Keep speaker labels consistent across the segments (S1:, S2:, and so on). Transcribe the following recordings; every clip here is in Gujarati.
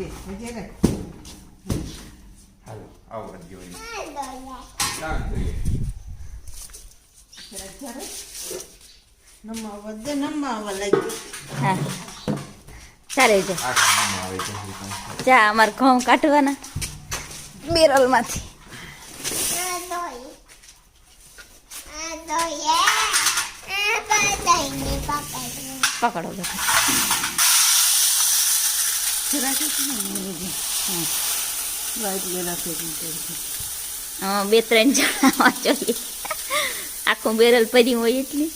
S1: હજી હજી રે
S2: હાલો આવો જોઈએ ચાલ જોઈએ
S1: જરા નમાવા દે નમાવા લાગ્યું.
S3: હા. ચાલે છે. જા અમારે ઘઉં કાઢવાના. બેરલમાંથી. પકડો. બધા
S1: જરા કે લાઈટ વેલા ફેરી કરી
S3: હા બે ત્રણ જણા જોઈએ. આખું બેરલ પર્યું હોય એટલી.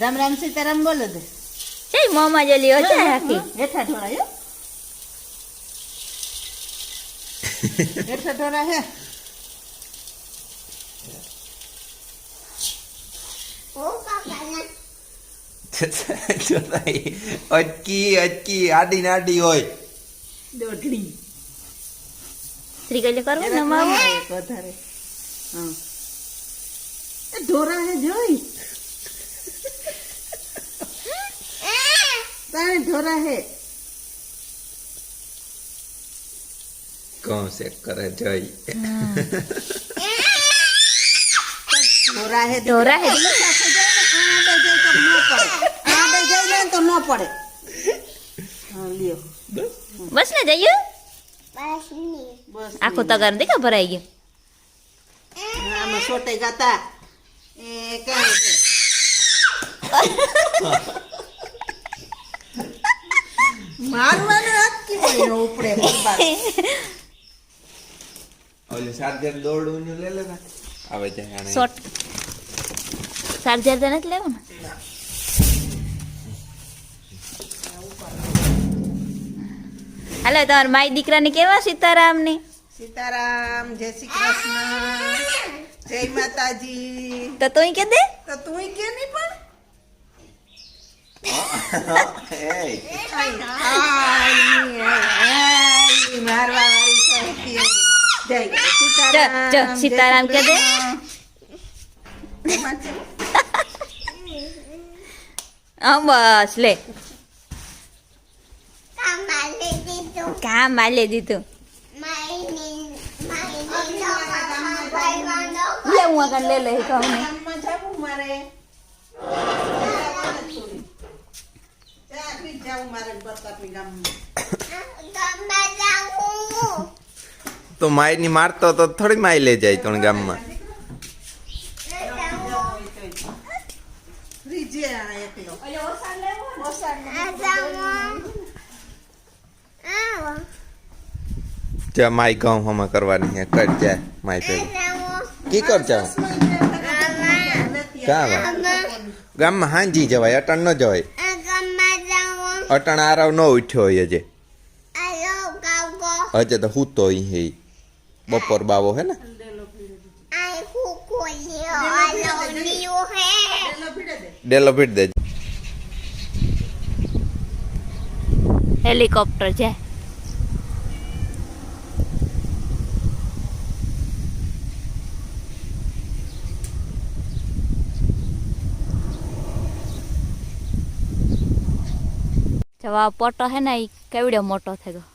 S1: રામ રામ સીતારામ બોલો દે
S3: છે મોમાં જલી હોય આખી
S1: હેઠા ઢોળાયો હેઠા ઢોળા હે?
S2: અટકી અટકી આડી નાડી હોય.
S1: દોઢડી.
S3: શ્રી કરવું નમાવું?
S1: વધારે. હા. ઢોરા હે જોઈ. તારે ઢોરા હે.
S2: કોણ ચેક કરે જોઈ
S1: ઢોરા હે
S3: ઢોરા હે
S1: આડે જાય ને તો ન પડે હા લ્યો
S3: બસ ને જઈએ
S1: બસ
S3: આખું તગાર દેખા ભરાઈ ગયું
S1: આમાં સોટે ગાતા એ કઈ છે મારવાનું અટકી પડ્યો ઉપડે બરબાદ
S2: ઓલું ચાર્જર દોડવું ને લે લેતા આવે છે આને
S3: શોર્ટ. ચાર્જર તો નથી લેવું ને? હાલો તમારા માય દીકરાને કેવા સીતારામની
S1: સીતારામ જય શ્રી કૃષ્ણ જય માતાજી.
S3: તો તું કે દે?
S1: તો તું કે નહીં પણ?
S2: એય,
S1: આઈ, આઈ, મારવા વાળી છે હતી. જય સીતારામ
S3: જો, જો, સીતારામ કે દે.
S1: એમાં છે.
S3: હા બસ લે કામ માલે દીધું લે હું આગળ લે લે કહું ને
S1: ગામમાં જાવું મારે
S2: તો માયની મારતો તો થોડી માય લે જાય ત્રણ ગામમાં. જા માય ઘઉં હમા કરવાની હે કર જા માય પેલી કી કર જા? કામ? ગામમાં હાંજી જવાય અટણ ન જવાય. અટણ આરવ ન ઉઠ્યો હોય હજે. હજે તો હું તો હે. બપોર બાવો હે ને? ડેલો ભીડ દે
S3: હેલિકોપ્ટર જાય જવા પોટો હે ને એ કેવડો મોટો થઈ ગયો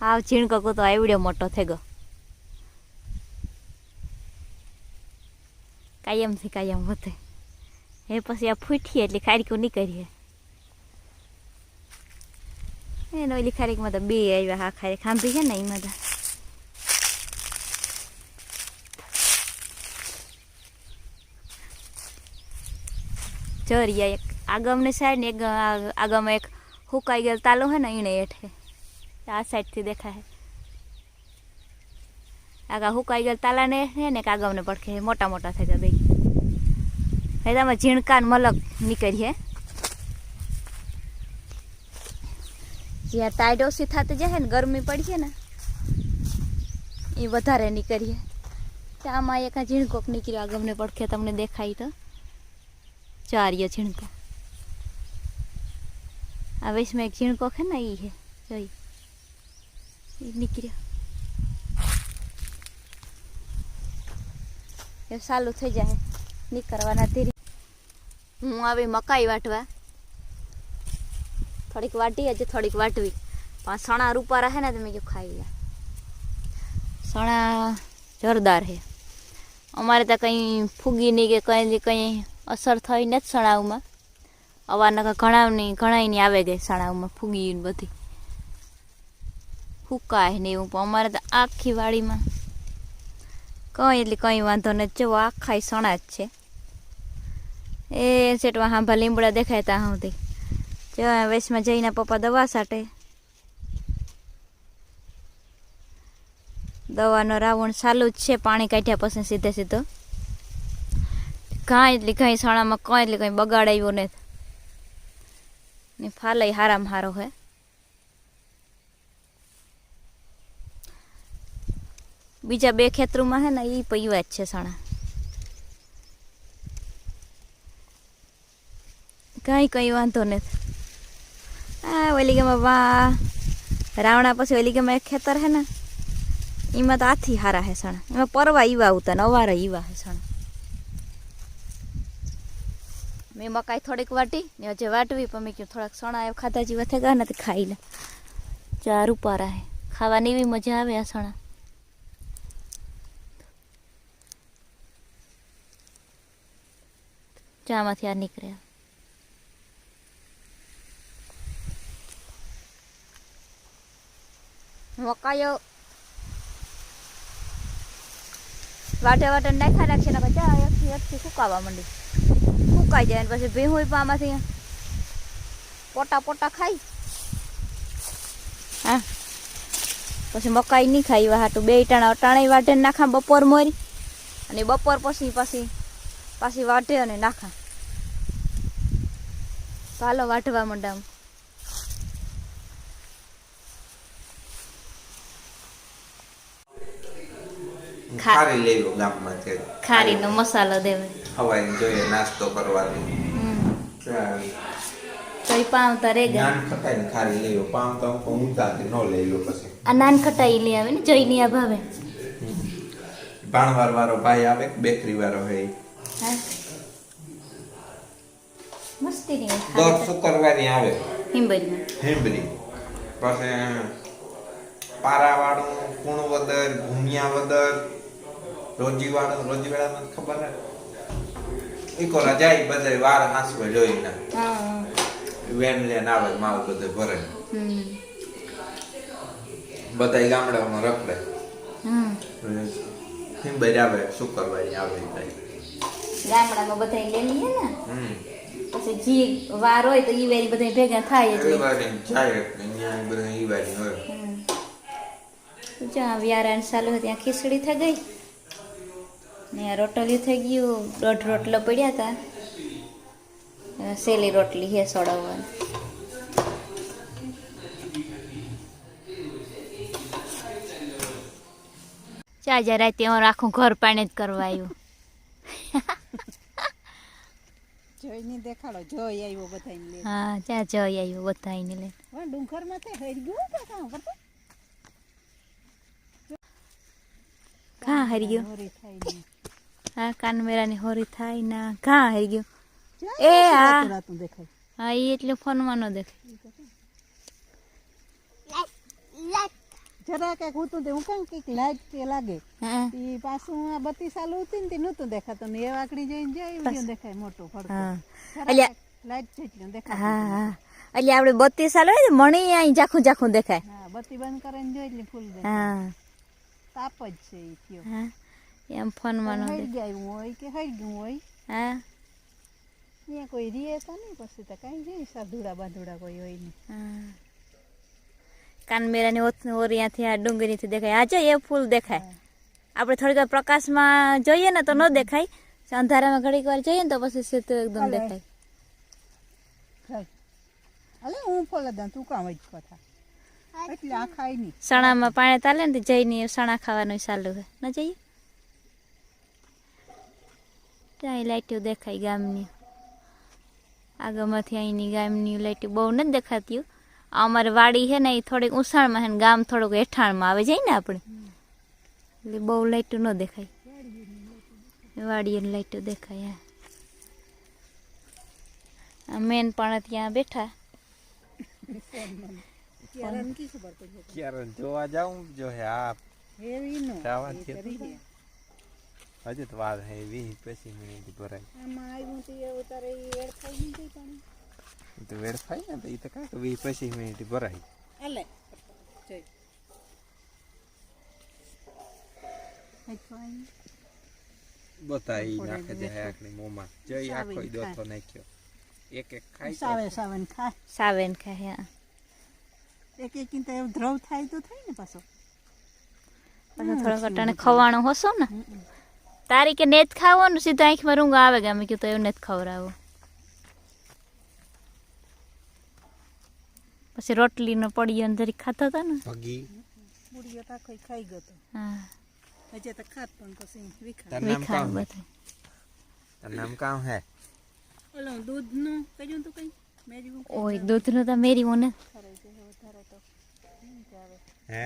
S3: હાવ ઝીણકો કૂતો આવડ્યો મોટો થઈ ગયો કાયમથી કાયમ વધે. એ પછી આ ફૂટીએ એટલે ખારીકું નીકળીએ. એને ઓલી ખારીકમાં તો બે આવ્યા હા ખારી ખાંભી છે ને એમાં તો જરિયા એક આગમની સાઈડ ને એક આગમ એક હુકાઈ ગયેલ તાલો હે ને એને હેઠે. આ સાઈડથી દેખાય આગા હુકાઈ ગયેલ તાલાને હે ને એક આગમને પડખે મોટા મોટા થઈ ગયા બે એમાં ઝીણકા ને મલક નીકળીએ જ્યાં ટાઈડ ઓછી થતી જાય ને ગરમી પડીએ ને એ વધારે નીકળીએ તો આમાં એક આ ઝીણકોક નીકળ્યો આ ગમને પડખે તમને દેખાય તો ચાર્ય ઝીણકા આ વેશમાં એક ઝીણકોક હે ને એ હે જોઈ એ એ સાલું થઈ જાય. નીકળવાના ધીરે. હું આવી મકાઈ વાટવા. થોડીક વાટી હજી થોડીક વાટવી. પણ સણા રૂપા રહે ને તમે કયું ખાઈ લે સણા જોરદાર છે. અમારે તો કંઈ ફૂગીની કે કંઈ કંઈ અસર થઈ નથી સણાવમાં અવારના ઘણા ઘણા ની આવે ગઈ સણાવમાં ફૂગી બધી. ફૂકાય ને એવું પણ અમારે તો આખી વાડીમાં કંઈ એટલે કંઈ વાંધો નથી. જો આખા સણા જ છે. એ સેટમાં હાંભા લીમડા દેખાય ત્યાં સુધી. જો વેસમાં જઈને પપ્પા દવા સાટે. દવાનો રાવણ ચાલુ જ છે, પાણી કાઢ્યા પછી સીધે સીધો. કાંઈ એટલી કાંઈ સણામાં કાંઈ એટલે કંઈ બગાડ આવ્યો નથી. ને ફાલય હારામાં હારો હે. બીજા બે ખેતરોમાં હે ને એ પૈવા જ છે સણા. કાંઈ કંઈ વાંધો નથી. ઓલી ગામમાં વા, રાવણા પછી ઓલી ગામમાં એક ખેતર હે ને, એમાં તો આથી હારા હે સણા. એમાં પરવા ઈવા આવતા ને અવારા ઈવા હે સણા. મેં મકાઈ થોડીક વાટી ને હજી વાટવી, પણ મેં કહ્યું થોડાક સણા ખાધા જેવા થઈ ગયા ને તો ખાઈ લે. ચાર ઉપારા હે. ખાવાની એવી મજા આવે આ સણા. ચામાંથી આ નીકળ્યા. મકાઈઓ. વાટે વાટે નાખા રાખશે ને ચા એકથી એકથી સુકાવા માંડી. સુકાઈ જાય ને પછી ભીહું પણ આમાંથી પોટા પોટા ખાઈ હા. પછી મકાઈ નહીં ખાઈ હાટું બે ટાણા અટાણા વાટે નાખા બપોર મોરી. અને બપોર પછી પાછી પાછી વાટે અને નાખા. પાલો વાટવા માંડામ ખા-
S2: ખારી
S3: ખારીનો મસાલો દેવે
S2: હવાઈ જોઈએ નાસ્તો કરવાની.
S3: તો
S2: નાન ખટાઈ ને ખારી તો હું ન લઈ લો પછી.
S3: આ નાન ખટાઈ લઈ આવે ને જઈની આ ભાવે
S2: ભાણવાર વાળો ભાઈ આવે બેકરી વાળો હે ઈ.
S3: હા મસ્તી
S2: દર શુક્રવારે આવે.
S3: હિંબરીમાં
S2: હેમરી પછી પારાવાળું કુણવદર ભૂમિયાવદર રોજીવાળું રોજીવાળામાં ખબર ઈકો રજાઈ બધે વાર હાંસવે જોઈને વેન લેન આવે માલ બધે ભરે.
S3: હમ.
S2: બધા ગામડામાં રખડે.
S3: હમ.
S2: હિંબર આવે શુક્રવારે આવે ભાઈ
S3: ગામડામાં બધા લઈ લઈએ ને? પછી જી વાર હોય તો ઈ વેરી બધા ભેગા થાય જ
S2: એ વારે જાય અહીંયા બધા ઈ વારી હોય.
S3: જ્યાં વ્યારાન ચાલુ હોય ત્યાં ખીચડી થઈ ગઈ. ને રોટલી થઈ ગયું દોઢ રોટલો પડ્યા હતા સેલી રોટલી હે સોડાવવાની. ચા જા રાતે હું રાખું ઘર પાણી જ કરવા આવ્યું.
S1: જોઈને દેખાડો જોઈ આવ્યો બધાને લે
S3: હા ચા જઈ આવ્યું બધાને લઈને.
S1: ડુંગરમાં તે હરી ગયું કે કાં કરતો.
S3: ઘા હરી ગયો.
S1: હોરી થાય ને.
S3: હા કાનમેરાની હોરી થાય ના ઘા હરી ગયો. એ
S1: રાતું
S3: હા.
S1: રાતું દેખાય?
S3: હા એ એટલે ફોનમાં ન દેખાય
S1: જરા કંઈક હતું તે હું કાં કંઈક લાઈટ કે લાગે?
S3: હા.
S1: ઈ પાછું આ બત્તી ચાલુ હતી ને તે દેખાતો દેખાતું. ને એ વાકડી જઈને જાય દેખાય મોટો
S3: હા. અલ્યા.
S1: લાઈટ જેટલું દેખાય
S3: હા હા. એટલે આપણે બત્તી સાલ હોય ને મણી અહીં જાખું જાખું દેખાય.
S1: હા બત્તી બંધ કરીને જોઈ એટલે ફૂલ
S3: હા.
S1: તાપ જ છે એ થયો.
S3: હા. એમ ફોનમાં હઈ
S1: ગયા હોય કે હઈ ગયું હોય.
S3: હા.
S1: અહીંયા કોઈ રીએ તો નહીં પછી તો કાંઈ જાય સાધુડા બાંધુડા કોઈ હોય નહીં.
S3: હા. કાનમેરાની ઓથ ઓરિયાથી આ ડુંગળીથી દેખાય. આજે એ ફૂલ દેખાય. આપણે થોડીક વાર પ્રકાશમાં જોઈએ ને તો ન દેખાય. અંધારામાં ઘડીક વાર જોઈએ ને તો પછી સીધું એકદમ દેખાય.
S1: અલે હું ફોલે દઉં તું કામ જ কথা એટલે આ ખાય નહીં.
S3: સણામાં પાણી તાલે ને તો જઈને સણા ખાવાનું ચાલુ હોય ન જઈએ? ત્યાં લાઈટો દેખાય ગામની. આગળમાંથી અહીંની ગામની લાઈટો બહુ નથી દેખાતી અમારે વાડી છે ને એ થોડીક ઉસાણમાં છે ને ગામ થોડુંક હેઠાણમાં આવે જાય ને આપણે. એટલે બહુ લાઈટો ન દેખાય. વાડીએ લાઈટો દેખાય આ મેન પણ ત્યાં બેઠા.
S1: ત્યારે કી ખબર પડી
S2: ક્યારે જોવા જાઉં? જો હે આ.
S1: હેવી નો.
S2: જવા
S1: એ
S2: દ્યો.
S1: કરી દે.
S2: હજુ તો વાર હે વીસ પચીસ મિનિટ ભરાય.
S1: આમાં આવ્યું તો એ ઉતારે એ એડ થઈ ગઈ હતી પણ.
S2: તો વેડફાય ને તો એ તો કાંઈક વીસ પચીસ મિનિટ ભરાય.
S1: અલે જય આઈ
S2: નાખે છે. આખની મોંમાં. જઈ આખો દોથો નાખ્યો. એક એક ખાય
S1: સાવે સાવન ખાય.
S3: સાવેન ખાય હા.
S1: એક એક એવું દ્રવ થાય તો થાય ને પાછો.
S3: પછી થોડોક અટાણે ખવાણો હશો ને? તારી કે નેત ખાવાનું સીધા આંખમાં રૂંગ આવે કે અમે તો એવું નેત ખવડાવું. પછી રોટલીનો પડીયો ને જરી ખાતા હતા ને?
S2: ભગી.
S1: બુડીઓ તાખો ખાઈ ગયો તો.
S3: હા.
S1: હજે તો ખાત પણ પછી વિખા.
S2: તાર નામ
S3: વિખાય
S2: કામ? હે
S3: બધું.
S2: તાર નામ કામ હે?
S1: ઓલો દૂધનું કજું તો કઈ? મેરી
S3: ઓય દૂધનું તો મેરી
S1: ઓને વધારે તો
S2: હે?